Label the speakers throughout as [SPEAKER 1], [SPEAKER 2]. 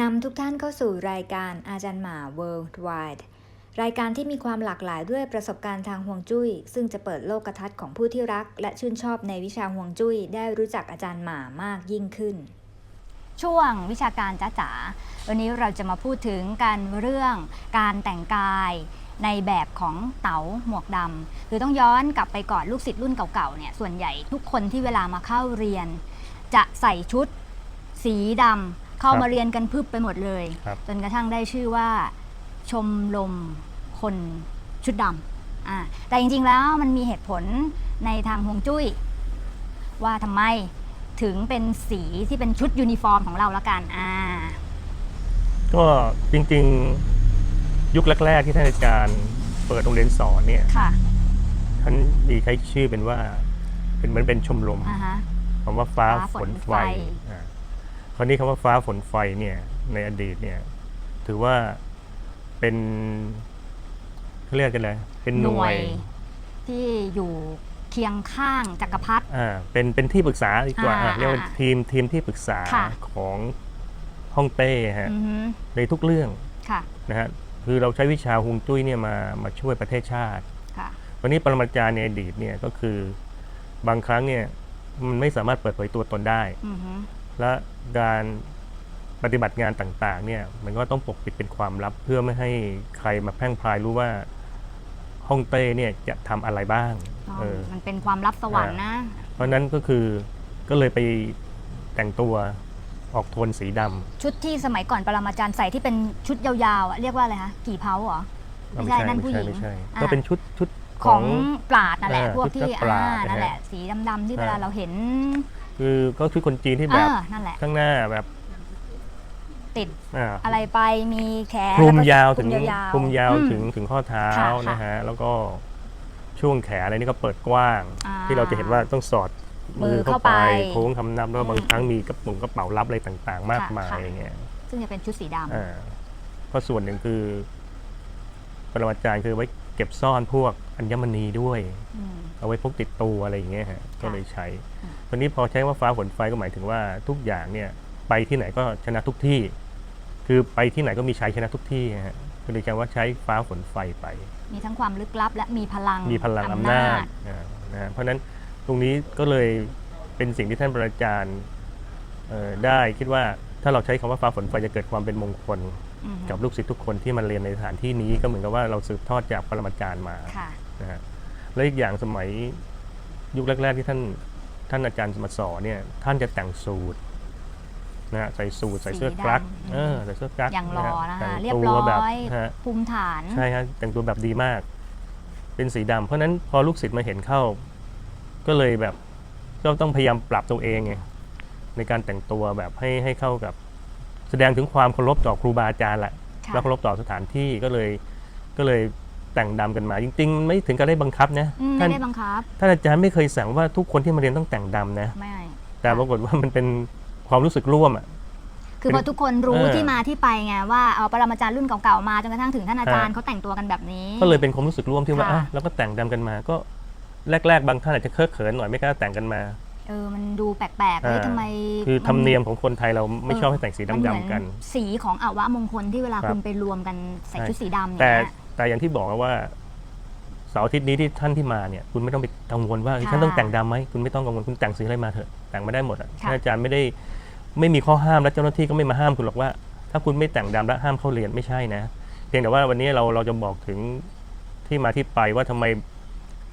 [SPEAKER 1] นำทุกท่านเข้าสู่รายการอาจารย์หมา Worldwide รายการที่มีความหลากหลายด้วยประสบการณ์ทางห่วงจุ้ย ซึ่งจะเปิดโลกทัศน์ของผู้ที่รัก และชื่นชอบในวิชาห่วงจุ้ย ได้รู้จักอาจารย์หมามากยิ่งขึ้น
[SPEAKER 2] ช่วงวิชาการจ้าจ๋าวันนี้เราจะมาพูดถึงการเรื่องการแต่งกายในแบบของเต๋าหมวกดำคือต้องย้อนกลับไปก่อนลูกศิษย์รุ่นเก่าๆเนี่ยส่วนใหญ่ทุกคนที่เวลามาเข้าเรียน จะใส่ชุด สีดำ เข้า
[SPEAKER 3] ครับ
[SPEAKER 2] มาเรียนกันพึบไปหมดเลย
[SPEAKER 3] ครับ
[SPEAKER 2] จนกระทั่งได้ชื่อว่าชมรมคนชุดดำอ่าแต่จริงๆแล้วมันมีเหตุผลในทางฮวงจุ้ย ว่าทำไมถึงเป็นสีที่เป็นชุดยูนิฟอร์มของเราละกันอ่า
[SPEAKER 3] ก็จริงๆยุคแรกๆที่ท่านอาจารย์เปิดโรงเรียนสอนเนี่ย
[SPEAKER 2] ค่ะ
[SPEAKER 3] ท่านมีใช้ชื่อเป็นว่า เป็นเหมือนเป็นชมรม
[SPEAKER 2] อ่าฮะ
[SPEAKER 3] คำว่าฟ้า
[SPEAKER 2] ฟ้า
[SPEAKER 3] ฝ
[SPEAKER 2] ฝ
[SPEAKER 3] น
[SPEAKER 2] น
[SPEAKER 3] ไฟ
[SPEAKER 2] ไฟ
[SPEAKER 3] อ่า คราวนี้คำว่าฟ้าฝนไฟเนี่ยในอดีตเนี่ยถือว่าเป็นเขาเรียกกันเลยเป็นหน่วย
[SPEAKER 2] ที่อยู่เคียงข้างจักรพรรดิ
[SPEAKER 3] อ่าเป็นเป็นที่ปรึกษาดีกว่า
[SPEAKER 2] อ่า
[SPEAKER 3] อ่าเรียกว่า
[SPEAKER 2] อ่า
[SPEAKER 3] ทีมทีมที่ปรึกษา
[SPEAKER 2] ค่ะ
[SPEAKER 3] ของฮ่องเต้ฮะ
[SPEAKER 2] อือฮึ
[SPEAKER 3] ในทุกเรื่อง
[SPEAKER 2] ค่ะ
[SPEAKER 3] นะฮะคือเราใช้วิชาฮวงจุ้ยเนี่ยมามาช่วยประเทศชาติ
[SPEAKER 2] ค่ะ
[SPEAKER 3] วันนี้ปรมาจารย์ในอดีตเนี่ยก็คือบางครั้งเนี่ยมันไม่สามารถเปิดเผยตัวตนได้
[SPEAKER 2] อือฮึ
[SPEAKER 3] และการปฏิบัติงานต่างๆเนี่ยมันก็ต้องปกปิดเป็นความลับเพื่อไม่ให้ใครมาแพร่งพรายรู้ว่าฮ่องเต้เนี่ยจะทำอะไรบ้าง
[SPEAKER 2] อ๋อ
[SPEAKER 3] เออ
[SPEAKER 2] มันเป็นความลับสวรรค์นะ
[SPEAKER 3] เพราะฉะนั้นก็คือก็เลยไปแต่งตัวออกโทนสีดำ
[SPEAKER 2] ชุดที่สมัยก่อนปรมาจารย์ใส่ที่เป็นชุดยาวๆอะเรียกว่าอะไรคะกี่เผาเหรอไม่ใช่นั่นผู้หญิง
[SPEAKER 3] ไม่ใช่
[SPEAKER 2] อ่า
[SPEAKER 3] ก็เป็นชุดชุด
[SPEAKER 2] ข
[SPEAKER 3] ข
[SPEAKER 2] อ
[SPEAKER 3] อง ง
[SPEAKER 2] ปราดนั่นแหละ
[SPEAKER 3] อ่า
[SPEAKER 2] พวก
[SPEAKER 3] ชุด
[SPEAKER 2] ที่
[SPEAKER 3] นักปราชญ์
[SPEAKER 2] อ่านั่น
[SPEAKER 3] นะฮะ
[SPEAKER 2] แหละสีดำๆที่เวลา
[SPEAKER 3] อ่า
[SPEAKER 2] เราเห็น
[SPEAKER 3] คือก็คือคนจีนที่
[SPEAKER 2] เอ
[SPEAKER 3] แบบ
[SPEAKER 2] อนั่นแหละ
[SPEAKER 3] ข้างหน้าแบบ
[SPEAKER 2] ติด
[SPEAKER 3] อ่า
[SPEAKER 2] อะไรไปมีแขน
[SPEAKER 3] คลุม
[SPEAKER 2] แล้ก็
[SPEAKER 3] ยาวถึง
[SPEAKER 2] คลุมยาวๆ
[SPEAKER 3] คลุมยาว
[SPEAKER 2] อืม
[SPEAKER 3] ถึงถึงข้อเท้า
[SPEAKER 2] ค่ะค่ะ
[SPEAKER 3] นะฮะแล้วก็ช่วงแขนอะไรนี่ก็เปิดกว้าง
[SPEAKER 2] อ่า
[SPEAKER 3] ที่เราจะเห็นว่าต้องสอด
[SPEAKER 2] มื
[SPEAKER 3] มื
[SPEAKER 2] อ
[SPEAKER 3] อ
[SPEAKER 2] เข้า
[SPEAKER 3] เข้า
[SPEAKER 2] ไป
[SPEAKER 3] ไปโค้งคำนับแล้วบาง
[SPEAKER 2] อืม
[SPEAKER 3] ครั้งมีกระปุกกระเป๋าลับอะไรต่างๆ มาก
[SPEAKER 2] ค่ะ
[SPEAKER 3] มาย
[SPEAKER 2] ค่ะ
[SPEAKER 3] อย่างเงี้ย
[SPEAKER 2] ซึ่งจะเป็นชุดสีดำ
[SPEAKER 3] อ่าก็ส่วนหนึ่งคือปรมาจารย์คือไว้ เก็บซ่อนพวกอัญมณีด้วย
[SPEAKER 2] อืม
[SPEAKER 3] เอาไว้พกติดตัวอะไรอย่างเงี้ยฮะก็เลยใช้
[SPEAKER 2] อืม
[SPEAKER 3] วันนี้พอใช้ว่าฟ้าฝนไฟก็หมายถึงว่าทุกอย่างเนี่ยไปที่ไหนก็ชนะทุกที่ คือไปที่ไหนก็มีชัยชนะทุกที่ฮะก็เลยกลายว่าใช้ฟ้าฝนไฟไป
[SPEAKER 2] มีทั้งความลึกลับและมีพลัง
[SPEAKER 3] มีพลังอำนาจอ่านะฮะเพราะฉะนั้นตรงนี้ก็เลยเป็นสิ่งที่ท่านประอาจารย์เอ่อได้คิดว่าถ้าเราใช้คำว่าฟ้าฝนไฟจะเกิดความเป็นมงคล
[SPEAKER 2] อืม
[SPEAKER 3] กับลูกศิษย์ทุกคนที่มาเรียนในสถานที่นี้ก็เหมือนกับว่าเราสืบทอดจากปรมาจารย์มา
[SPEAKER 2] ค่ะ
[SPEAKER 3] นะฮะและอีกอย่างสมัยยุคแรก ๆ ที่ท่านท่านอาจารย์มาสอนเนี่ยท่านจะแต่งสูทนะฮะใส่สูทใส่เสื้อ
[SPEAKER 2] สีดำ
[SPEAKER 3] กลั๊ก
[SPEAKER 2] อืม
[SPEAKER 3] เออใส่เสื้อกลั๊ก
[SPEAKER 2] อย่างรอนะคะ
[SPEAKER 3] แต่ง
[SPEAKER 2] เรียบ
[SPEAKER 3] ตัว
[SPEAKER 2] ร้
[SPEAKER 3] แบบ
[SPEAKER 2] อย
[SPEAKER 3] ฮะ
[SPEAKER 2] ภูมิฐาน
[SPEAKER 3] ใช่ครับแต่งตัวแบบดีมาก เป็นสีดำเพราะฉะนั้นพอลูกศิษย์มาเห็นเข้า ก็เลยแบบก็ต้องพยายามปรับตัวเองไงในการแต่งตัวแบบให้ให้เข้ากับ แสดงถึงความเคารพต่อครูบาอาจารย์แหละ
[SPEAKER 2] ค่ะ
[SPEAKER 3] แล้วเคารพต่อสถานที่ก็เลยก็เลยแต่งดำกันมาจริงๆ ไม่ถึงกับได้บังคับนะ
[SPEAKER 2] อืม
[SPEAKER 3] ท่า
[SPEAKER 2] ไม่
[SPEAKER 3] น
[SPEAKER 2] ได้บังคับ
[SPEAKER 3] ท่านอาจารย์ไม่เคยสั่งว่าทุกคนที่มาเรียนต้องแต่งดำนะ
[SPEAKER 2] ไม่
[SPEAKER 3] แต่ปรากฏว่ามันเป็นความรู้สึกร่วมอะ
[SPEAKER 2] คือพอทุกคนรู้
[SPEAKER 3] เออ
[SPEAKER 2] ที่มาที่ไปไงว่าเอาปรมาจารย์รุ่นเก่าๆมาจนกระทั่งถึงท่านอาจารย์
[SPEAKER 3] ฮะ
[SPEAKER 2] เขาแต่งตัวกันแบบนี้
[SPEAKER 3] ก็เลยเป็นความรู้สึกร่วมที่ว่า
[SPEAKER 2] ค่ะ
[SPEAKER 3] อะเราก็แต่งดำกันมาก็แรกๆ บางท่านอาจจะเคอะเขินหน่อยไม่กล้าแต่งกันมา
[SPEAKER 2] เออมันดูแปลกๆเฮ้ย
[SPEAKER 3] อ่า
[SPEAKER 2] ทำไม
[SPEAKER 3] คือธรรมเนียมของคนไทยเราไม่
[SPEAKER 2] เออ
[SPEAKER 3] ชอบให้แต่งสี
[SPEAKER 2] มันเหมือน
[SPEAKER 3] ดำๆกัน
[SPEAKER 2] สีของอวะมงคลที่เวลา
[SPEAKER 3] ครับ
[SPEAKER 2] คุณไปรวมกันใส่
[SPEAKER 3] ใช่
[SPEAKER 2] ชุดสีดำอย่าง
[SPEAKER 3] แต่
[SPEAKER 2] เงี้ย
[SPEAKER 3] แต่อย่างที่บอกว่าเสาร์อาทิตย์นี้ที่ท่านที่มาเนี่ยคุณไม่ต้องไปกังวลว่า
[SPEAKER 2] ค่ะ
[SPEAKER 3] ฉันต้องแต่งดำไหมคุณไม่ต้องกังวลคุณแต่งสีอะไรมาเถอะแต่งมาได้หมดอะ
[SPEAKER 2] ค่ะ
[SPEAKER 3] ท่านอาจารย์ไม่ได้ไม่มีข้อห้ามและเจ้าหน้าที่ก็ไม่มาห้ามคุณหรอกว่า ถ้าคุณไม่แต่งดำแล้วห้ามเข้าเรียนไม่ใช่นะเพียงแต่ว่าวันนี้เราเราจะบอกถึงที่มาที่ไปว่าทำไม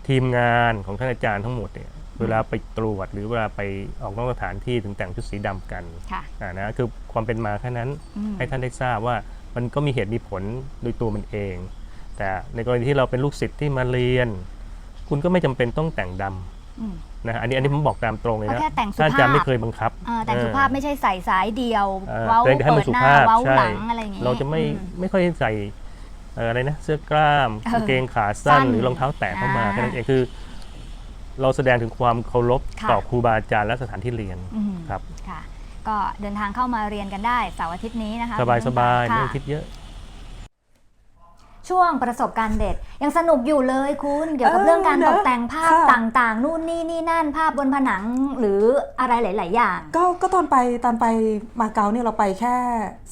[SPEAKER 3] ทีมงานของท่านอาจารย์ทั้งหมดเนี่ย เวลาไปตรวจหรือเวลาไปออกนอกสถานที่ถึงแต่งชุดสีดำกัน
[SPEAKER 2] ค่ะ
[SPEAKER 3] อ่านะคือความเป็นมาแค่นั้น
[SPEAKER 2] อืม
[SPEAKER 3] ให้ท่านได้ทราบว่ามันก็มีเหตุมีผลโดยตัวมันเอง แต่ในกรณีที่เราเป็นลูกศิษย์ที่มาเรียน คุณก็ไม่จำเป็นต้องแต่งด
[SPEAKER 2] อืมำ
[SPEAKER 3] นะฮะอันนี้อันนี้ผมบอกตามตรงเลย
[SPEAKER 2] ก็
[SPEAKER 3] นะ
[SPEAKER 2] แค่แต่งสุ
[SPEAKER 3] ท่านอาจารย์
[SPEAKER 2] ภา
[SPEAKER 3] ไม่
[SPEAKER 2] พ
[SPEAKER 3] เคยบังคับ
[SPEAKER 2] เออแต่ง
[SPEAKER 3] เออ
[SPEAKER 2] สุภาพไม่ใช่ใส่สายเดียว
[SPEAKER 3] เออ
[SPEAKER 2] เว้า
[SPEAKER 3] แต่ให้
[SPEAKER 2] เปิ
[SPEAKER 3] มัน
[SPEAKER 2] ด
[SPEAKER 3] สุ
[SPEAKER 2] หน้า
[SPEAKER 3] ภาพ
[SPEAKER 2] เว้า
[SPEAKER 3] ใช่
[SPEAKER 2] หลังอะไรอย่างเงี้ย
[SPEAKER 3] เราจะไม่
[SPEAKER 2] อื
[SPEAKER 3] ไม่ค่อยใส่เอ่ออะไรนะเสื้อกล้าม
[SPEAKER 2] เออกา
[SPEAKER 3] งเกงขาสั้น
[SPEAKER 2] สั้น
[SPEAKER 3] หรือรองเท้าแตะเข้ามา
[SPEAKER 2] อ่า
[SPEAKER 3] แค่นั้นเองคือ เราแสดงถึงความเคารพ
[SPEAKER 2] ค่ะ
[SPEAKER 3] ต่อครูบาอาจารย์และสถานที่เรียน
[SPEAKER 2] อืม
[SPEAKER 3] ครับ
[SPEAKER 2] ค่ะ ก็เดินทางเข้ามาเรียนกันได้เสาร์อาทิตย์นี้นะคะ
[SPEAKER 3] สบายสบายๆ
[SPEAKER 2] ค่ะ
[SPEAKER 3] ไม่ต้องคิดเยอะ
[SPEAKER 2] ช่วงประสบการณ์เด็ด ยังสนุกอยู่เลยคุณเกี่ยวกับ
[SPEAKER 4] เออ
[SPEAKER 2] เรื่องการตก
[SPEAKER 4] นะ
[SPEAKER 2] แต่งภาพ
[SPEAKER 4] ค่ะ
[SPEAKER 2] ต่างๆ นู่นนี่นี่นั่นภาพบนผนังหรืออะไรหลาย ๆ อย่าง
[SPEAKER 4] ก็ก็ตอนไปตอนไปมาเก๊าเนี่ยเราไปแค่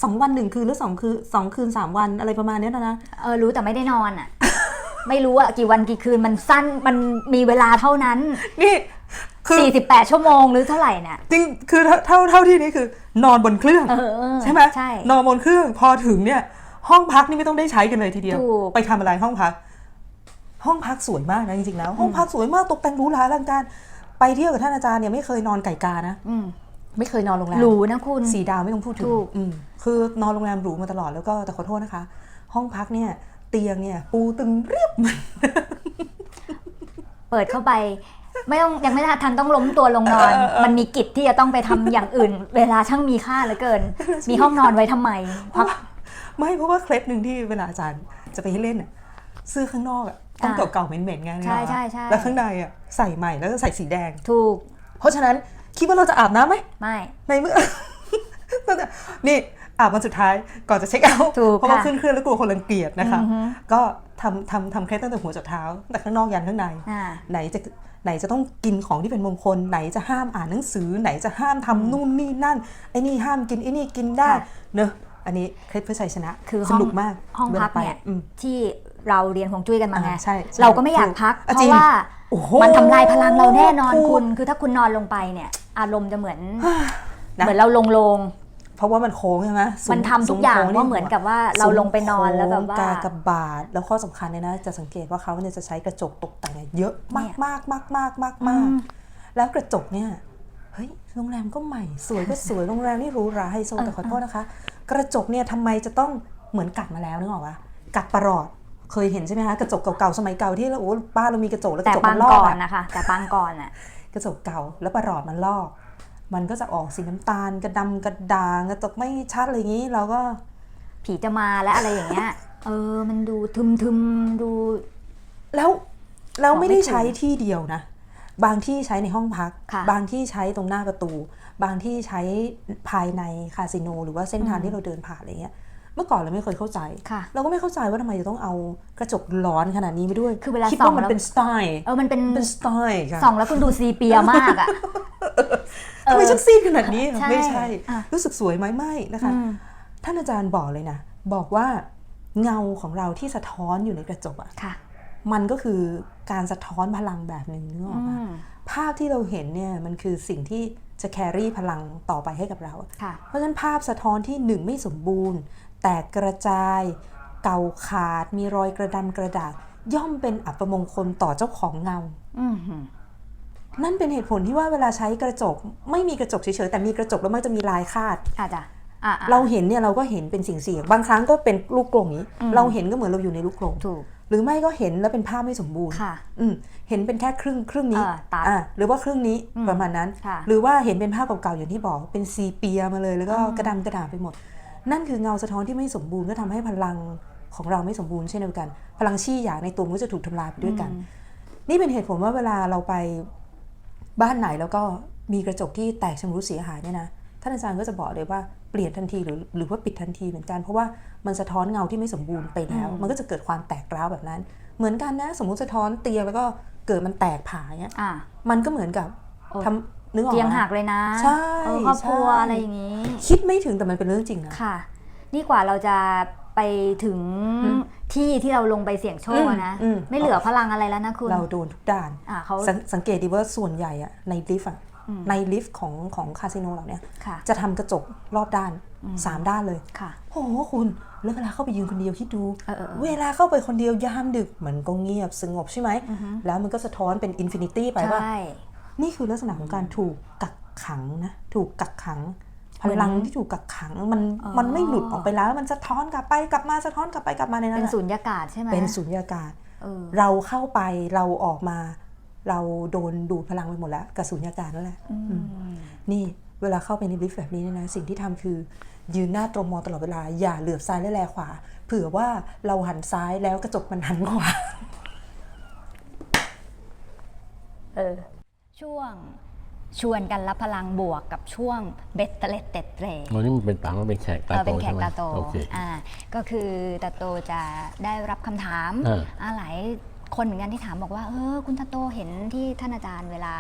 [SPEAKER 4] สองวันหนึ่งคืนหรือสองคืนสองคืนสามวันอะไรประมาณเนี้ยนะนะ
[SPEAKER 2] เออรู้แต่ไม่ได้นอนอะ ไม่รู้อะกี่วันกี่คืนมันสั้นมันมีเวลาเท่านั้น
[SPEAKER 4] นี่คือ
[SPEAKER 2] 48 ชั่วโมงหรือเท่าไหร่เนี่ย
[SPEAKER 4] จริงคือเท่าเท่าเท่าที่นี่คือนอนบนเครื่อง
[SPEAKER 2] เออเออ
[SPEAKER 4] ใช่ไหม
[SPEAKER 2] ใช่
[SPEAKER 4] นอนบนเครื่องพอถึงเนี่ย ห้องพักนี่ไม่ต้องได้ใช้กันเลยทีเดียว
[SPEAKER 2] ถูก
[SPEAKER 4] ไปทำอะไรห้องพัก ห้องพักสวยมากนะจริงๆแล้ว ห้องพักสวยมากตกแต่งหรูหราอลังการ ไปเที่ยวกับท่านอาจารย์เนี่ยไม่เคยนอนไก่กานะ
[SPEAKER 2] อืม
[SPEAKER 4] ไม่เคยนอนโรงแรม
[SPEAKER 2] หรูนะคุณ
[SPEAKER 4] สีดาวไม่ต้องพูดถึง
[SPEAKER 2] ถูก
[SPEAKER 4] อืมคือนอนโรงแรมหรูมาตลอดแล้วก็แต่ขอโทษนะคะ ห้องพักเนี่ย เตียงเนี่ย ปูตึงเรียบเหมือน
[SPEAKER 2] เปิดเข้าไป ไม่ต้องยังไม่ทันต้องล้มตัวลงนอน มันมีกิจที่จะต้องไปทำอย่างอื่น เวลาช่างมีค่าเหลือเกิน มีห้องนอนไว้ทำไมพัก
[SPEAKER 4] ไม่เพราะว่าเคล็ดหนึ่งที่เวลาอาจารย์จะไปให้เล่นอะเสื้อข้างนอกอะต้อง
[SPEAKER 2] อ่า
[SPEAKER 4] เก่าๆเหม็นๆไงนึกออก
[SPEAKER 2] ใช่
[SPEAKER 4] ปะ
[SPEAKER 2] ใช่ใช่
[SPEAKER 4] แล้วข้างในอะใส่ใหม่แล้วก็ใส่สีแดง
[SPEAKER 2] ถูก
[SPEAKER 4] เพราะฉะนั้นคิดว่าเราจะอาบน้ำไหม
[SPEAKER 2] ไม่
[SPEAKER 4] ในเมื่อก็จะนี่ อาบวันสุดท้ายก่อนจะเช็คเอาท์
[SPEAKER 2] ถูก
[SPEAKER 4] เพราะว่า
[SPEAKER 2] ค่ะ
[SPEAKER 4] ขึ้นเครื่องแล้วกลัวคนรังเกียจนะคะ
[SPEAKER 2] อือฮึ
[SPEAKER 4] ก็ทำทำทำเคล็ดตั้งแต่หัวจดเท้าแต่ข้างนอกยันข้างใน
[SPEAKER 2] อ่า
[SPEAKER 4] ไหนจะไหนจะต้องกินของที่เป็นมงคล ไหนจะห้ามอ่านหนังสือ ไหนจะห้ามทำนู่นนี่นั่นไอ้นี่ห้ามกินไอ้นี่กินได้
[SPEAKER 2] ค่ะ
[SPEAKER 4] เนอะอันนี้เคล็ดเพื่อชัยชนะ
[SPEAKER 2] คือ
[SPEAKER 4] ส
[SPEAKER 2] ห้อง
[SPEAKER 4] นุกมาก
[SPEAKER 2] ห้องพัก
[SPEAKER 4] วลาไป
[SPEAKER 2] เนี่ย
[SPEAKER 4] อืม
[SPEAKER 2] ที่เราเรียนฮวงจุ้ยกันมาไง
[SPEAKER 4] อ่าใช่ใช่
[SPEAKER 2] เราก็ไม่อยากพัก
[SPEAKER 4] อะ
[SPEAKER 2] เพ
[SPEAKER 4] จริ
[SPEAKER 2] ราะ
[SPEAKER 4] ง
[SPEAKER 2] ว่า
[SPEAKER 4] โอ้โห
[SPEAKER 2] มันทำลายพลังเราแน่นอน
[SPEAKER 4] ถูก
[SPEAKER 2] คุณ คือถ้าคุณนอนลงไปเนี่ย อารมณ์จะเหมือน
[SPEAKER 4] นะ
[SPEAKER 2] เหมือนเราลงโลง
[SPEAKER 4] เพราะว่ามันโค้งใช่ไหมสูง
[SPEAKER 2] มันทำทุกอย่าง
[SPEAKER 4] สูโค้
[SPEAKER 2] ว่าเหมือนกับว่าเราลงไปนอนแล้วแบบว่า
[SPEAKER 4] กากบาทแล้วข้อสำคัญเนี่ยนะจะสังเกตว่าเขาเนี่ยจะใช้กระจกตกแต่งเยอะมากมากมากมากมากมากแล้วกระจกเนี่ยเฮ้ยโรงแรมก็ใหม่สวยก็สวยโรงแรมนี่หรูหราไฮโซแต่ขอโทษนะคะ กระจกเนี่ยทำไมจะต้องเหมือนกัดมาแล้วนึกออกปะกัดประหลอดเคยเห็นใช่ไหมคะกระจกเก่าๆสมัยเก่าที่เราโอ้บ้านเรามีกระจกแล้วก
[SPEAKER 2] แต่
[SPEAKER 4] ระจก
[SPEAKER 2] ปา
[SPEAKER 4] มั
[SPEAKER 2] ง
[SPEAKER 4] นลอ
[SPEAKER 2] ก่
[SPEAKER 4] ก
[SPEAKER 2] อน
[SPEAKER 4] อะ
[SPEAKER 2] นะคะ แต่ปางก่อนอะ
[SPEAKER 4] กระจกเก่าแล้วประหลอดมันลอก มันก็จะออกสีน้ำตาลกระดำกระด่างกระจกไม่ชัดอะไรอย่างนี้เราก็
[SPEAKER 2] ผีจะมาและอะไรอย่างเงี้ย เออ มันดูทึมทึมๆดู
[SPEAKER 4] แล้วแล้ว
[SPEAKER 2] บอกไม่
[SPEAKER 4] ไม่ได้
[SPEAKER 2] ถูก
[SPEAKER 4] ใช้ที่เดียวนะ บางที่ใช้ในห้องพัก
[SPEAKER 2] ค่ะ
[SPEAKER 4] บางที่ใช้ตรงหน้าประตู บางที่ใช้ภายในคาสิโน หรือว่าเส้นทาง
[SPEAKER 2] อืม
[SPEAKER 4] ที่เราเดินผ่านอะไรเงี้ย เมื่อก่อนเราไม่เคยเข้าใจ
[SPEAKER 2] ค่ะ
[SPEAKER 4] เราก็ไม่เข้าใจว่าทำไมจะต้องเอากระจกร้อนขนาดนี้ไปด้วย
[SPEAKER 2] คือเวลา
[SPEAKER 4] คิด
[SPEAKER 2] ส่อง
[SPEAKER 4] ว่ามัน
[SPEAKER 2] แล้ว
[SPEAKER 4] เป็นสไตล์
[SPEAKER 2] เออ มันเป็น
[SPEAKER 4] เป็นสไตล์ค่ะ
[SPEAKER 2] ส่องแล้วคุณดูซีเปียมากอะ
[SPEAKER 4] ทำไมฉันซีดขนาดนี้
[SPEAKER 2] ใช่
[SPEAKER 4] ไม่ใช่
[SPEAKER 2] อะ
[SPEAKER 4] รู้สึกสวยไหมไม่นะคะ
[SPEAKER 2] อืม
[SPEAKER 4] ท่านอาจารย์บอกเลยนะ บอกว่าเงาของเราที่สะท้อนอยู่ในกระจกอะ
[SPEAKER 2] ค่ะ
[SPEAKER 4] มันก็คือการสะท้อนพลังแบบหนึ่งนึกออกปะ
[SPEAKER 2] อืม
[SPEAKER 4] ภาพที่เราเห็นเนี่ยมันคือสิ่งที่จะแครี่พลังต่อไปให้กับเรา
[SPEAKER 2] ค่ะ
[SPEAKER 4] เพราะฉะนั้นภาพสะท้อนที่หนึ่งไม่สมบูรณ์ แตกกระจาย เก่าขาด มีรอยกระดำกระดาษย่อมเป็นอัปมงคลต่อเจ้าของเงา
[SPEAKER 2] อืมหืม
[SPEAKER 4] นั่นเป็นเหตุผลที่ว่าเวลาใช้กระจก ไม่มีกระจกเฉยๆแต่มีกระจกแล้วมันจะมีลายคาด
[SPEAKER 2] อาจจะอะอะ
[SPEAKER 4] เราเห็นเนี่ยเราก็เห็นเป็นสิ่งเสียงบางครั้งก็เป็นลูกกลงนี้
[SPEAKER 2] อืม
[SPEAKER 4] เราเห็นก็เหมือนเราอยู่ในลูกกลง
[SPEAKER 2] ถูก
[SPEAKER 4] หรือไม่ก็เห็นแล้วเป็นภาพไม่สมบูรณ์
[SPEAKER 2] ค่ะ
[SPEAKER 4] อืมเห็นเป็นแค่ครึ่งครึ่งนี้
[SPEAKER 2] เออตัด
[SPEAKER 4] อ่าหรือว่าครึ่งนี้
[SPEAKER 2] อืม
[SPEAKER 4] ประมาณนั้น
[SPEAKER 2] ค่ะ
[SPEAKER 4] หรือว่าเห็นเป็นภาพเก่าๆอย่างที่บอกเป็นซีเปียมาเลยแล้วก็
[SPEAKER 2] อืม
[SPEAKER 4] กระดำกระด่างไปหมด นั่นคือเงาสะท้อนที่ไม่สมบูรณ์ก็ทำให้พลังของเราไม่สมบูรณ์เช่นเดียวกัน พลังชี่หยางในตัวมันก็จะถูกทำลายไปด้วยกัน
[SPEAKER 2] อืม
[SPEAKER 4] นี่เป็นเหตุผลว่าเวลาเราไป บ้านไหนแล้วก็มีกระจกที่แตกชำรุดเสียหายเนี่ยนะท่านอาจารย์ก็จะบอกเลยว่าเปลี่ยนทันทีหรือหรือว่าปิดทันทีเหมือนกัน เพราะว่ามันสะท้อนเงาที่ไม่สมบูรณ์ไปแล้ว
[SPEAKER 2] อืม
[SPEAKER 4] มันก็จะเกิดความแตกร้าวแบบนั้น เหมือนกันนะสมมุติสะท้อนเตียงแล้วก็เกิดมันแตกผาเนี่ย
[SPEAKER 2] อะ
[SPEAKER 4] มันก็เหมือนกับ
[SPEAKER 2] โอ้
[SPEAKER 4] ทำนึกออก
[SPEAKER 2] เตียง
[SPEAKER 4] ไหม
[SPEAKER 2] หักเลยนะ
[SPEAKER 4] ใช่
[SPEAKER 2] เออครอบครัว
[SPEAKER 4] ใช่
[SPEAKER 2] อะไรอย่างนี้
[SPEAKER 4] คิดไม่ถึงแต่มันเป็นเรื่องจริงนะ
[SPEAKER 2] ค่ะ นี่กว่าเราจะ ไปถึง
[SPEAKER 4] อืม
[SPEAKER 2] ที่ที่เราลงไปเสี่ยงโชคอะนะ
[SPEAKER 4] อืมอืม
[SPEAKER 2] ไม่เหลือพลังอะไรแล้วนะคุณ
[SPEAKER 4] เราโดนทุกด้าน
[SPEAKER 2] อะเขา
[SPEAKER 4] สงสังเกตดีว่าส่วนใหญ่อะในลิฟต์อะ
[SPEAKER 2] อืม
[SPEAKER 4] ในลิฟต์ของของคาสิโนเราเนี่ย
[SPEAKER 2] ค่ะ
[SPEAKER 4] จะทำกระจกรอบด้าน
[SPEAKER 2] อืม
[SPEAKER 4] สามด้านเลย
[SPEAKER 2] ค่ะ
[SPEAKER 4] โอ้โหคุณแล้วเวลาเข้าไปยืนคนเดียวคิดดู
[SPEAKER 2] เออเออเออ
[SPEAKER 4] เวลาเข้าไปคนเดียวยามดึกมันก็เงียบสงบใช่ไหม
[SPEAKER 2] อือฮึ
[SPEAKER 4] แล้วมันก็สะท้อนเป็นอินฟินิตี้ไปว่า
[SPEAKER 2] ใช่
[SPEAKER 4] นี่คือลักษณะของการถูกกักขังนะ ถูกกักขัง พลังที่ถูกกักขังมัน
[SPEAKER 2] อ๋อ
[SPEAKER 4] มันไม่หลุดออกไปแล้ว มันสะท้อนกลับไปกลับมาสะท้อนกลับไปกลับมาในนั้น
[SPEAKER 2] เป็น
[SPEAKER 4] อะ
[SPEAKER 2] สุญญากาศใช่ไหม
[SPEAKER 4] เป็นสุญญากาศ
[SPEAKER 2] เออ
[SPEAKER 4] เราเข้าไปเราออกมา เราโดนดูดพลังไปหมดแล้วกับสุญญากาศนั่นแหละ
[SPEAKER 2] อืม
[SPEAKER 4] นี่เวลาเข้าไปในลิฟต์แบบนี้เนี่ยนะสิ่งที่ทำคือยืนหน้าตรงมองตลอดเวลาอย่าเหลือบซ้ายและแลขวา เผื่อว่าเราหันซ้ายแล้วกระจกมันหันขวา
[SPEAKER 2] เออช่วง ชวนกันรับพลังบวกกับช่วงเบ็ดเตล็ดเต็ดเตร
[SPEAKER 5] วันนี้มันเป็นป๋ามันเป็นแขกตา
[SPEAKER 2] เออ
[SPEAKER 5] โต
[SPEAKER 2] เป็นแข
[SPEAKER 5] ใช่
[SPEAKER 2] ก
[SPEAKER 5] ไหม
[SPEAKER 2] ตาโต
[SPEAKER 5] โอเค
[SPEAKER 2] อ่าก็คือตาโตจะได้รับคำถาม
[SPEAKER 5] อ่า
[SPEAKER 2] อ่าหลายคนเหมือนกันที่ถามบอกว่าเออคุณตาโตเห็นที่ท่านอาจารย์เวลา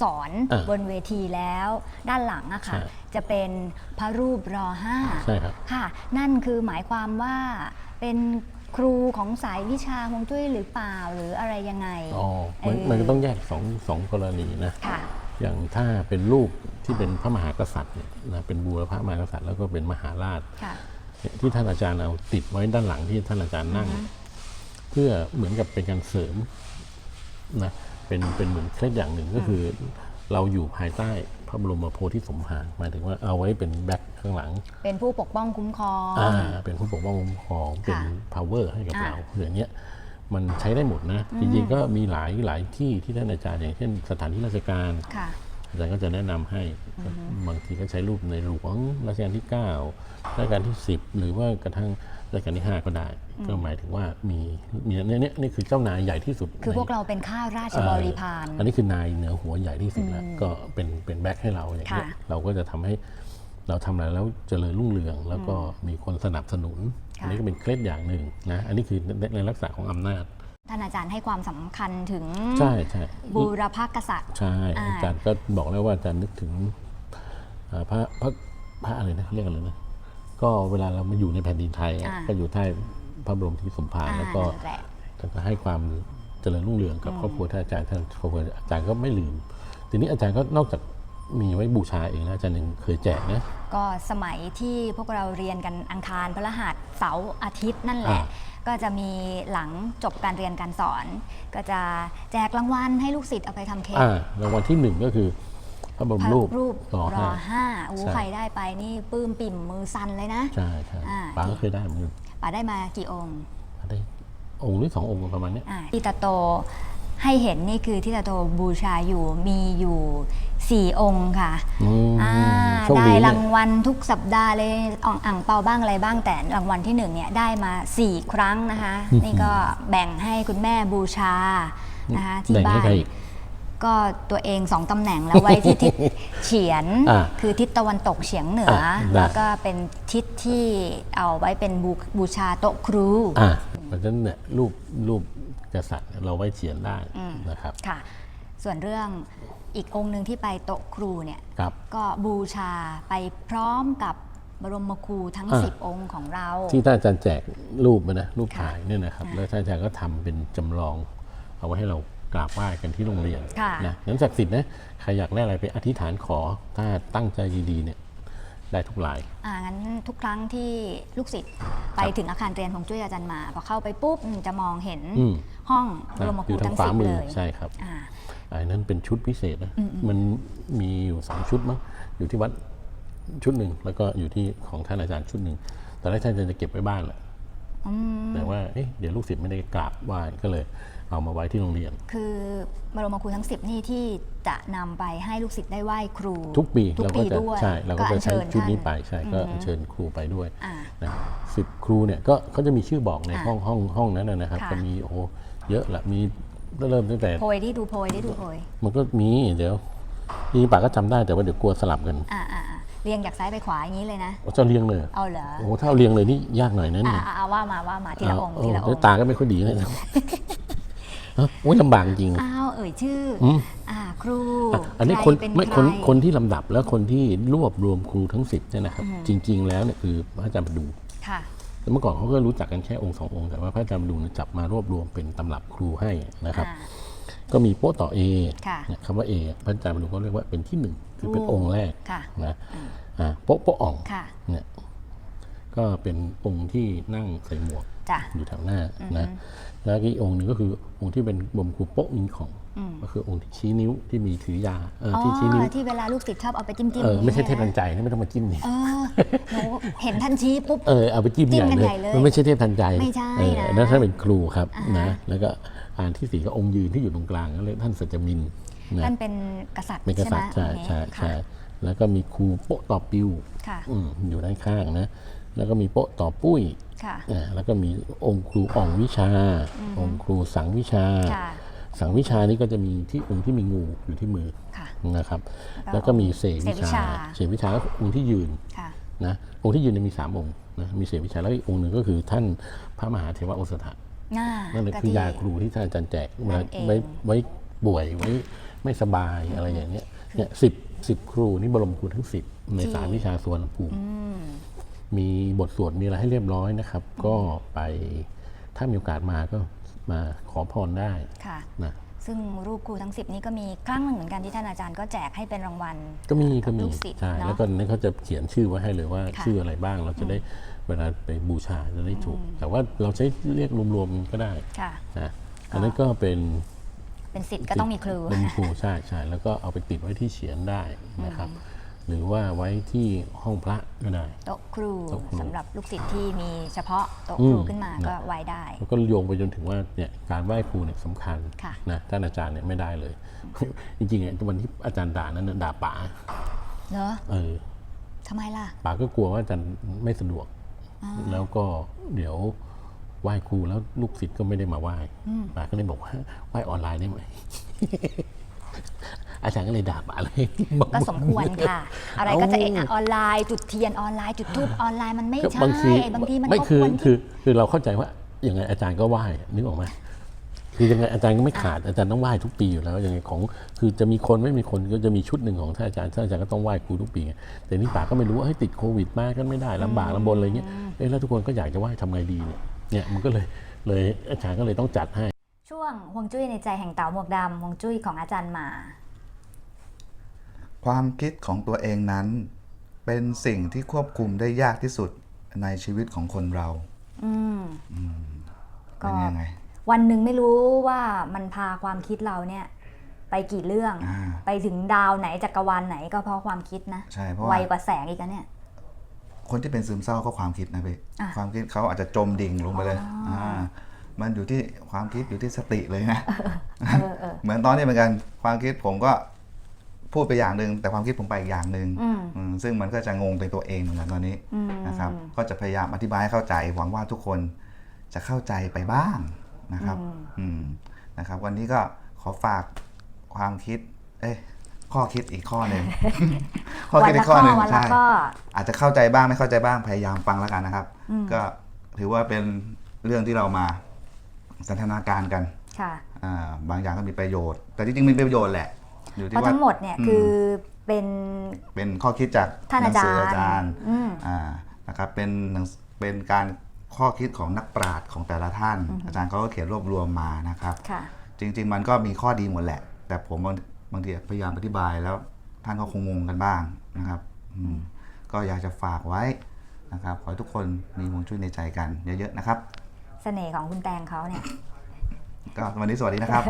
[SPEAKER 2] สอน
[SPEAKER 5] อ่า
[SPEAKER 2] บนเวทีแล้ว ด้านหลังอะค่ะ
[SPEAKER 5] ใช่
[SPEAKER 2] จะเป็นพระรูปรอห้า
[SPEAKER 5] ใช่ครับ
[SPEAKER 2] ค่ะ นั่นคือหมายความว่าเป็นครูของสายวิชาฮวงจุ้ยหรือเปล่าหรืออะไรยังไง
[SPEAKER 5] อ๋อมัน
[SPEAKER 2] เออ
[SPEAKER 5] มันก็ต้องแยกสองสองกรณีนะ
[SPEAKER 2] ค่ะ
[SPEAKER 5] อย่างถ้าเป็นรูปที่เป็นพระมหากษัตริย์เนี่ยนะเป็นบูรพระมหากษัตริย์แล้วก็เป็นมหาราช
[SPEAKER 2] ค่ะ
[SPEAKER 5] ที่ท่านอาจารย์เอาติดไว้ด้านหลังที่ท่านอาจารย์นั่ง เพื่อเหมือนกับเป็นการเสริมนะเป็นเป็นเหมือนเคล็ดอย่างหนึ่งก็คือเราอยู่ภายใต้พระบรมโพธิสมภารหมายถึงว่าเอาไว้เป็นแบ็คข้างหลัง
[SPEAKER 2] เป็นผู้ปกป้องคุ้มครอง
[SPEAKER 5] อ่าเป็นผู้ปกป้องคุ้มครองเป็น power ให้กับ
[SPEAKER 2] อ่า
[SPEAKER 5] เราอย่างเงี้ย มันใช้ได้หมดนะ จริงๆก็มีหลายหลายที่ที่ท่านอาจารย์อย่างเช่นสถานที่ราชการ
[SPEAKER 2] ค่ะ
[SPEAKER 5] อาจารย์ก็จะแนะนำให้บางทีก็ใช้รูปในหลวงรัชกาลที่ 9 รัชกาลที่ 10 หรือว่ากระทั่งรัชกาลที่ 5 ก็ได้ ก็หมายถึงว่ามีมีเนี่ยเนี่ยนี่คือเจ้านายใหญ่ที่สุด
[SPEAKER 2] คือ
[SPEAKER 5] ใน
[SPEAKER 2] พวกเราเป็นข้าราชบริพาร
[SPEAKER 5] เอ่ออันนี้คือนายเหนือหัวใหญ่ที่สุดแล้วก็เป็นเป็นแบ็คให้เราอย่างเงี้ย
[SPEAKER 2] ค่ะ
[SPEAKER 5] เราก็จะทำให้เราทำอะไรแล้วเจริญรุ่งเรือง แล้วก็มีคนสนับสนุน
[SPEAKER 2] ค่ะ
[SPEAKER 5] อันนี้ก็เป็นเคล็ดอย่างหนึ่งนะอันนี้คือในในลักษณะของอำนาจ
[SPEAKER 2] ท่านอาจารย์ให้ความสำคัญถึง
[SPEAKER 5] ใช่ใช่
[SPEAKER 2] บูรพกษัตริย์
[SPEAKER 5] ใช่
[SPEAKER 2] อ่า
[SPEAKER 5] อาจารย์ก็บอกแล้วว่าอาจารย์นึกถึงเอ่อพระพระพระอะไรนะเรียกอะไรนะก็เวลาเรามาอยู่ในแผ่นดินไทยอะ
[SPEAKER 2] อ่า
[SPEAKER 5] ก็อยู่ใต้พระบรมที่สมภาร
[SPEAKER 2] อ่า
[SPEAKER 5] แล้วก็
[SPEAKER 2] นั่นแหละ
[SPEAKER 5] ท่านก็ให้ความเจริญรุ่งเรืองกับครอบครัวท่านอาจารย์ท่านครอบครัวอาจารย์ก็ไม่ลืม ทีนี้อาจารย์ก็นอกจากมีไว้บูชาเองแล้วอาจารย์ยังเคยแจกนะ
[SPEAKER 2] ก็สมัยที่พวกเราเรียนกันอังคารพฤหัสเสาร์อาทิตย์นั่นแหละ
[SPEAKER 5] อ่า
[SPEAKER 2] ก็จะมีหลังจบการเรียนการสอน ก็จะแจกรางวัลให้ลูกศิษย์เอาไปทำเค้ก
[SPEAKER 5] อ่ารางวัลที่หนึ่งก็คือพระบรม
[SPEAKER 2] พระ
[SPEAKER 5] รูป
[SPEAKER 2] รูป
[SPEAKER 5] รอ
[SPEAKER 2] ร
[SPEAKER 5] ห้า
[SPEAKER 2] อห้าอู้
[SPEAKER 5] ใช่
[SPEAKER 2] ใครได้ไปนี่ปลื้มปิ่มมือสั่นเลยนะ
[SPEAKER 5] ใช่ใช่
[SPEAKER 2] อ่า
[SPEAKER 5] ป้าก็เคยได้เหมือนกัน
[SPEAKER 2] ป๋าได้มากี่องค์
[SPEAKER 5] ป้าได้องค์หรือสององค์ประมาณเนี้ย
[SPEAKER 2] อ่าที่ตาโต ให้เห็นนี่คือที่ตาโตบูชาอยู่มีอยู่สี่องค์ค่ะ
[SPEAKER 5] อืม
[SPEAKER 2] อ่า
[SPEAKER 5] โชค
[SPEAKER 2] ได้
[SPEAKER 5] ดีเนี่
[SPEAKER 2] รายงวัลทุกสัปดาห์เลยอ่องอ่างเปาบ้างอะไรบ้างแต่รางวัลที่หนึ่งเนี่ยได้มา4ครั้งนะคะ นี่ก็แบ่งให้คุณแม่บูชานะคะที่
[SPEAKER 5] แบ่ง
[SPEAKER 2] บ้า
[SPEAKER 5] ให้
[SPEAKER 2] น
[SPEAKER 5] ใครอีก
[SPEAKER 2] ก็ตัวเองสองตำแหน่งแล้วไว้ที่ทิศ เฉียน
[SPEAKER 5] อ่า
[SPEAKER 2] คือทิศตะวันตกเฉียงเหนือ
[SPEAKER 5] อ่าได้
[SPEAKER 2] แล้วก็เป็นทิศที่เอาไว้เป็นบูบูชาโต๊ะครู
[SPEAKER 5] อ่าเพราะฉะนั้นเนี่ยรูปรูป กษัตริย์เราไว้เขียนได้นะครับ
[SPEAKER 2] ค่ะ ส่วนเรื่องอีกองค์หนึ่งที่ไปโต๊ะครูเนี่ย
[SPEAKER 5] ครับ
[SPEAKER 2] ก็บูชาไปพร้อมกับบรมครูทั้ง
[SPEAKER 5] อ่า
[SPEAKER 2] 10 องค์ของเรา
[SPEAKER 5] ที่ท่านอาจารย์แจกรูปมานะรูป
[SPEAKER 2] ค่ะ
[SPEAKER 5] ถ่ายเนี่ยนะครับ
[SPEAKER 2] ค่ะ
[SPEAKER 5] แล้วท่านอาจารย์ก็ทำเป็นจำลอง เอาไว้ให้เรากราบไหว้กันที่โรงเรียน
[SPEAKER 2] ค่ะ
[SPEAKER 5] นะนั้นศักดิ์สิทธิ์นะใครอยากได้อะไรไปอธิษฐานขอถ้าตั้งใจดีๆเนี่ยได้ทุกราย
[SPEAKER 2] อ่างั้นทุกครั้งที่ลูกศิษย์ไปถึงอาคารเรียนของจุ้ยอาจารย์มาพอเข้าไปปุ๊บอืมจะมองเห็น
[SPEAKER 5] อืม
[SPEAKER 2] ห้องบ
[SPEAKER 5] นะ
[SPEAKER 2] รมค
[SPEAKER 5] อ
[SPEAKER 2] รู
[SPEAKER 5] ยู่ทา
[SPEAKER 2] ทั้
[SPEAKER 5] ง
[SPEAKER 2] ง
[SPEAKER 5] ขวา
[SPEAKER 2] สิบ
[SPEAKER 5] มื
[SPEAKER 2] เล
[SPEAKER 5] อยใช่ครับ
[SPEAKER 2] อ่า
[SPEAKER 5] อันนั้นเป็นชุดพิเศษนะมันมีอยู่สองชุดมั้งอยู่ที่วัดชุดหนึ่งแล้วก็อยู่ที่ของท่านอาจารย์ชุดหนึ่งแต่แรกท่านอาจารย์จะเก็บไว้บ้านแหละ
[SPEAKER 2] อืม
[SPEAKER 5] แต่ว่าเอ๊ะเดี๋ยวลูกศิษย์ไม่ได้กราบไหว้ก็เลย เอามาไว้ที่โรงเรียน
[SPEAKER 2] คือบรมครูทั้ง 10 นี่ที่จะนำไปให้ลูกศิษย์ได้ไหว้ครู
[SPEAKER 5] ทุกปี
[SPEAKER 2] ทุก
[SPEAKER 5] เรา
[SPEAKER 2] ปี
[SPEAKER 5] ก็จะ
[SPEAKER 2] ด้วย
[SPEAKER 5] ใช่เราก็
[SPEAKER 2] อั
[SPEAKER 5] จะ
[SPEAKER 2] ญ
[SPEAKER 5] ใช้
[SPEAKER 2] เชิญ
[SPEAKER 5] ชุดนี้
[SPEAKER 2] ท่า
[SPEAKER 5] ไปใช่ก็
[SPEAKER 2] อือฮึ
[SPEAKER 5] เชิญครูไปด้วย
[SPEAKER 2] อ่า
[SPEAKER 5] นะสิบครูเนี่ยก็เขาจะมีชื่อบอกใน
[SPEAKER 2] อ่า
[SPEAKER 5] ห้องห้องห้องนั้นนะนะครับ
[SPEAKER 2] ค่ะ
[SPEAKER 5] จะมีโอ้โห เยอะละมีเริ่มตั้งแต่
[SPEAKER 2] โพยที่ดูโพยที่ดูโพย
[SPEAKER 5] มันก็มีเดี๋ยวนี่ป่าก็จำได้แต่ว่าเดี๋ยวกลัวสลับกัน
[SPEAKER 2] อ่าอ่าอ่าเรียงจากซ้ายไปขวาอย่างนี้เลยนะ
[SPEAKER 5] เจ้าเรียงเลย
[SPEAKER 2] เอาเหรอ
[SPEAKER 5] โอ้โหถ้าเอาเรียงเลยนี่ยากหน่อยนะ
[SPEAKER 2] อ่า
[SPEAKER 5] เนี่ย
[SPEAKER 2] อ่าว่ามาว่ามาทีละองค์
[SPEAKER 5] เา
[SPEAKER 2] ทีละอ
[SPEAKER 5] เดี๋ย
[SPEAKER 2] ง
[SPEAKER 5] ว
[SPEAKER 2] ค์
[SPEAKER 5] ตาก็ไม่ค่อยดีเลยนะเอ้าโอ้ยลำบากจริง
[SPEAKER 2] อ้าวเอ่ยชื่ออ
[SPEAKER 5] อืม
[SPEAKER 2] อ่าครู
[SPEAKER 5] อะอันนี้
[SPEAKER 2] ใร
[SPEAKER 5] คน
[SPEAKER 2] เป็น
[SPEAKER 5] ไม่
[SPEAKER 2] ใร
[SPEAKER 5] คนคนที่ลำดับแล้วคนที่รวบรวมครูทั้งสิบเนี่ยนะครับจริง ๆ แล้วเนี่ยคือพระอาจารย์ประดู
[SPEAKER 2] ค่ะ
[SPEAKER 5] แต่เมื่อก่อนเขาก็รู้จักกันแค่องค์สององค์ แต่ว่าพระอาจารย์ประดูเนี่ยจับมารวบรวมเป็นตำรับครูให้นะครับ
[SPEAKER 2] อ่า
[SPEAKER 5] ก็มีโป๊ะต่อเอ
[SPEAKER 2] ค่ะ
[SPEAKER 5] เนี่ยคำว่าเอพระอาจารย์ประดูก็เรียกว่าเป็นที่หนึ่งคือเป็น
[SPEAKER 2] โอ้
[SPEAKER 5] องค์แรก
[SPEAKER 2] ค่ะ
[SPEAKER 5] นะอ่าโป๊ะโป๊ะอ่อง
[SPEAKER 2] ค่ะ
[SPEAKER 5] เนี่ยก็เป็นองค์ที่นั่งใส่หมวก
[SPEAKER 2] จ้ะ
[SPEAKER 5] อยู่แถวหน้านะแล้วก็อีกองค์หนึ่งก็คือองค์ที่เป็นบรมครูโป๊ะมิงของก็คือองค์ที่ชี้นิ้วที่มีถือยาเออ
[SPEAKER 2] อ๋อ
[SPEAKER 5] ที่ชี้นิ้ว
[SPEAKER 2] ที่เวลาลูกศิษย์ชอบเอาไปจิ้มจิ้ม
[SPEAKER 5] เออไม่ใช่เทพทันใจนะไม่ต้องมาจิ้มนี่
[SPEAKER 2] เออหนูเห็นท่านชี้ปุ๊บ
[SPEAKER 5] เออเอาไปจิ้ม
[SPEAKER 2] จิ้
[SPEAKER 5] ให
[SPEAKER 2] ม
[SPEAKER 5] ญ่
[SPEAKER 2] กัน
[SPEAKER 5] เลย
[SPEAKER 2] ใหญ่เลย
[SPEAKER 5] มันไม่ใช่เทพทันใจ
[SPEAKER 2] ไม่ใช่
[SPEAKER 5] เออ
[SPEAKER 2] นะ
[SPEAKER 5] อันนั่นท่านเป็นครูครับนะแล้วก็อันที่สี่ก็องค์ยืนที่อยู่ตรงกลางก็เรียกท่านสัจจมินนะ
[SPEAKER 2] ท่านเป็นกษัตริย์
[SPEAKER 5] เป็นก
[SPEAKER 2] ใช่ไห
[SPEAKER 5] ษั
[SPEAKER 2] ม
[SPEAKER 5] ตริย์ใช่ใช่
[SPEAKER 2] โอเค
[SPEAKER 5] ใช่
[SPEAKER 2] ค่ะ
[SPEAKER 5] แล้วก็มีครูโป๊ะต่อปิว
[SPEAKER 2] ค่ะ
[SPEAKER 5] อืมอยู่ด้านข้างนะ แล้วก็มีโป๊ะต่อปุ้ย
[SPEAKER 2] ค่ะ
[SPEAKER 5] อ่าแล้วก็มีองค์ครูอ่องวิชา องค์ครูสังวิชา
[SPEAKER 2] ค่ะ
[SPEAKER 5] สังวิชานี่ก็จะมีที่องค์ที่มีงูอยู่ที่มือ
[SPEAKER 2] ค่ะ
[SPEAKER 5] นะครับ
[SPEAKER 2] แล้
[SPEAKER 5] แล้ว
[SPEAKER 2] ว
[SPEAKER 5] ก็มีเสวิ
[SPEAKER 2] เสวิ
[SPEAKER 5] ชา
[SPEAKER 2] ชา
[SPEAKER 5] เสวิชาก็คือองค์ที่ยืน
[SPEAKER 2] ค่ะ
[SPEAKER 5] นะองค์ที่ยืนเนี่ยมีสามองค์นะมีเสวิชาแล้วอีกองค์หนึ่งก็คือท่านพระมหาเทวโอสถะ
[SPEAKER 2] น่า
[SPEAKER 5] นั่นเลย
[SPEAKER 2] ก็
[SPEAKER 5] คือ
[SPEAKER 2] ที่
[SPEAKER 5] ยาครูที่ท่านอาจารย์แจกเวลา
[SPEAKER 2] นั่นเอง
[SPEAKER 5] ไว้ไว้ป่วยไว้ไม่สบายอะไรอย่างเงี้ยเนี่ยสิบสิบครูนี่บรมครูทั้งสิบในสามวิชาส่วนภูมิ
[SPEAKER 2] อื ม
[SPEAKER 5] มีบทสวดมีอะไรให้เรียบร้อยนะครับ ก็ไปถ้ามีโอกาสมาก็มาขอพรได้
[SPEAKER 2] ค่ะ
[SPEAKER 5] นะ
[SPEAKER 2] ซึ่งรูปครูทั้ง 10 นี้ก็มีครั้งหนึ่งเหมือนกันที่ท่านอาจารย์ก็แจกให้เป็นรางวัล
[SPEAKER 5] ก็มีก็มี
[SPEAKER 2] ลูกศิษย์
[SPEAKER 5] ใช่
[SPEAKER 2] เนอะ
[SPEAKER 5] แล้วก็นั้นเขาจะเขียนชื่อไว้ให้เลยว่า
[SPEAKER 2] ค่ะ
[SPEAKER 5] ชื่ออะไรบ้างเราจะได้เวลาไปบูชาจะได้ถูก แต่ว่าเราใช้เรียกรวมๆก็ได้
[SPEAKER 2] ค่ะ
[SPEAKER 5] นะอันนั้นก็เป็น
[SPEAKER 2] เป็นสิทธิ์ก็ต้องมีครู
[SPEAKER 5] เป็นครูใช่ใช่แล้วก็เอาไปติดไว้ที่เฉียนได้นะครับ หรือว่าไว้ที่ห้องพระก็ได้
[SPEAKER 2] โต๊ะครู
[SPEAKER 5] โต๊ะครู
[SPEAKER 2] สำหรับลูกศิษย์ที่มีเฉพาะโต๊ะ
[SPEAKER 5] อื
[SPEAKER 2] ค
[SPEAKER 5] ม
[SPEAKER 2] รูขึ้นมาก็
[SPEAKER 5] นะ
[SPEAKER 2] ไว้ได้
[SPEAKER 5] แล้วก็โยงไปจนถึงว่าเนี่ยการไหว้ครูเนี่ยสำคัญ
[SPEAKER 2] ค่ะ
[SPEAKER 5] นะท่านอาจารย์เนี่ยไม่ได้เลย จริงๆเนี่ยวันที่อาจารย์ด่านั้นนะด่าป๋า
[SPEAKER 2] เหรอ
[SPEAKER 5] เออ
[SPEAKER 2] ทำไมล่ะ
[SPEAKER 5] ป๋าก็กลัวว่าอาจารย์ไม่สะดวก แล้วก็เดี๋ยวไหว้ครูแล้วลูกศิษย์ก็ไม่ได้มาไหว้ป๋าก็เลยบอกว่าไหว้ออนไลน์ได้ไหม อาจารย์ก็เลยด่าป๋าเลยบอก
[SPEAKER 2] ก็สมควรค่ะ อะไรก็จะเอะ
[SPEAKER 5] เอ้า
[SPEAKER 2] อะออนไลน์จุดเทียนออนไลน์จุดทูบออนไลน์มันไม่
[SPEAKER 5] ก็
[SPEAKER 2] ใช่
[SPEAKER 5] บางที
[SPEAKER 2] บางทีมัน
[SPEAKER 5] ไม่
[SPEAKER 2] ก็
[SPEAKER 5] คือ
[SPEAKER 2] ควร
[SPEAKER 5] คือคือเราเข้าใจว่ายังไงอาจารย์ก็ไหว้นึกออกไหมคือยังไงอาจารย์ก็ไม่ขาดอาจารย์ต้องไหว้ทุกปีอยู่แล้วยังไงของคือจะมีคนไม่มีคนก็จะมีชุดหนึ่งของท่านอาจารย์ท่านอาจารย์ก็ต้องไหว้ครูทุกปีไงแต่นี่ป่าก็ไม่รู้ว่าเฮ้ยติดโควิดมากก็ไม่ได้ลำบากลำบนอะไรเงี้ยเอ้ยแล้วทุกคนก็อยากจะไหว้ทำไงดีเนี่ยเนี่ยมันก็เลยเลยอาจารย์ก็เลยต้องจัดให้
[SPEAKER 1] ช่วงฮวงจุ้ยในใจแห่งเต่าหมวกดำฮวงจุ้ยของอาจารย์หมา
[SPEAKER 6] ความคิดของตัวเองนั้น เป็นสิ่งที่ควบคุมได้ยากที่สุดในชีวิตของคนเรา
[SPEAKER 1] อืมก็
[SPEAKER 6] เป็นยังไง
[SPEAKER 1] วันหนึ่งไม่รู้ว่ามันพาความคิดเราเนี่ย ไปกี่เรื่อง
[SPEAKER 6] อ่า
[SPEAKER 1] ไปถึงดาวไหนจักรวาลไหนก็เพราะความคิดนะ
[SPEAKER 6] ใช่เพราะ
[SPEAKER 1] ไว
[SPEAKER 6] ว่า
[SPEAKER 1] กว่าแสงอีกนะเนี่ย
[SPEAKER 6] คนที่เป็นซึมเศร้าก็ความคิดนะพี่
[SPEAKER 1] อะ
[SPEAKER 6] ความคิดเขาอาจจะจมดิ่งลงไปเลยามันอยู่ที่ความคิดอยู่ที่สติเลยนะ
[SPEAKER 1] เออเออ
[SPEAKER 6] เหมือนตอนนี้เหมือนกันความคิดผมก็ พูดไปอย่างหนึ่งแต่ความคิดผมไปอีกอย่างหนึ่ง
[SPEAKER 1] อืม
[SPEAKER 6] อืมซึ่งมันก็จะงงเป็นตัวเองเหมือนกันตอนนี้
[SPEAKER 1] อืม
[SPEAKER 6] นะครับ ก็จะพยายามอธิบายให้เข้าใจ หวังว่าทุกคนจะเข้าใจไปบ้างนะครับอืมนะครับ วันนี้ก็ขอฝากความคิด เอ้ยข้อคิดอีกข้อหนึ่งข้อ
[SPEAKER 1] วั
[SPEAKER 6] คิด
[SPEAKER 1] ละ
[SPEAKER 6] อีก
[SPEAKER 1] ข้
[SPEAKER 6] ข้
[SPEAKER 1] อ
[SPEAKER 6] อหนึ่ง
[SPEAKER 1] วันละ
[SPEAKER 6] ใช่
[SPEAKER 1] ข้อ
[SPEAKER 6] อาจจะเข้าใจบ้างไม่เข้าใจบ้างพยายามฟังแล้วกันนะครับ
[SPEAKER 1] อืม
[SPEAKER 6] ก็ถือว่าเป็นเรื่องที่เรามาสันทนาการกัน
[SPEAKER 1] ค่ะ
[SPEAKER 6] อ่าบางอย่างก็มีประโยชน์ แต่จริงๆมีประโยชน์แหละ อยู่
[SPEAKER 1] เพ
[SPEAKER 6] ที่
[SPEAKER 1] ราะ
[SPEAKER 6] ว่า
[SPEAKER 1] ทั้งหมดเนี่ย
[SPEAKER 6] อืม
[SPEAKER 1] คือเป็น
[SPEAKER 6] เป็นข้อคิดจาก
[SPEAKER 1] ท่าน
[SPEAKER 6] หนั
[SPEAKER 1] อางจา
[SPEAKER 6] สื
[SPEAKER 1] ร
[SPEAKER 6] อ
[SPEAKER 1] ย์
[SPEAKER 6] อาจารย์
[SPEAKER 1] อืม
[SPEAKER 6] อ่านะครับเป็นหนังเป็นการข้อคิดของนักปราชญ์ของแต่ละท่านอาจารย์เขาก็เขียนรวบรวมมานะครับ
[SPEAKER 1] ค่ะ
[SPEAKER 6] จริง ๆ มันก็มีข้อดีหมดแหละ แต่ผมบางบางทีพยายามอธิบายแล้วท่านก็คงงงกันบ้างนะครับอืมก็อยากจะฝากไว้นะครับ ขอให้ทุกคนมีฮวงจุ้ยในใจกันเยอะๆนะครับ
[SPEAKER 1] เสน่ห์ของคุณแตงเขาเนี่ย
[SPEAKER 6] ก็วันนี้สวัสดีนะครับ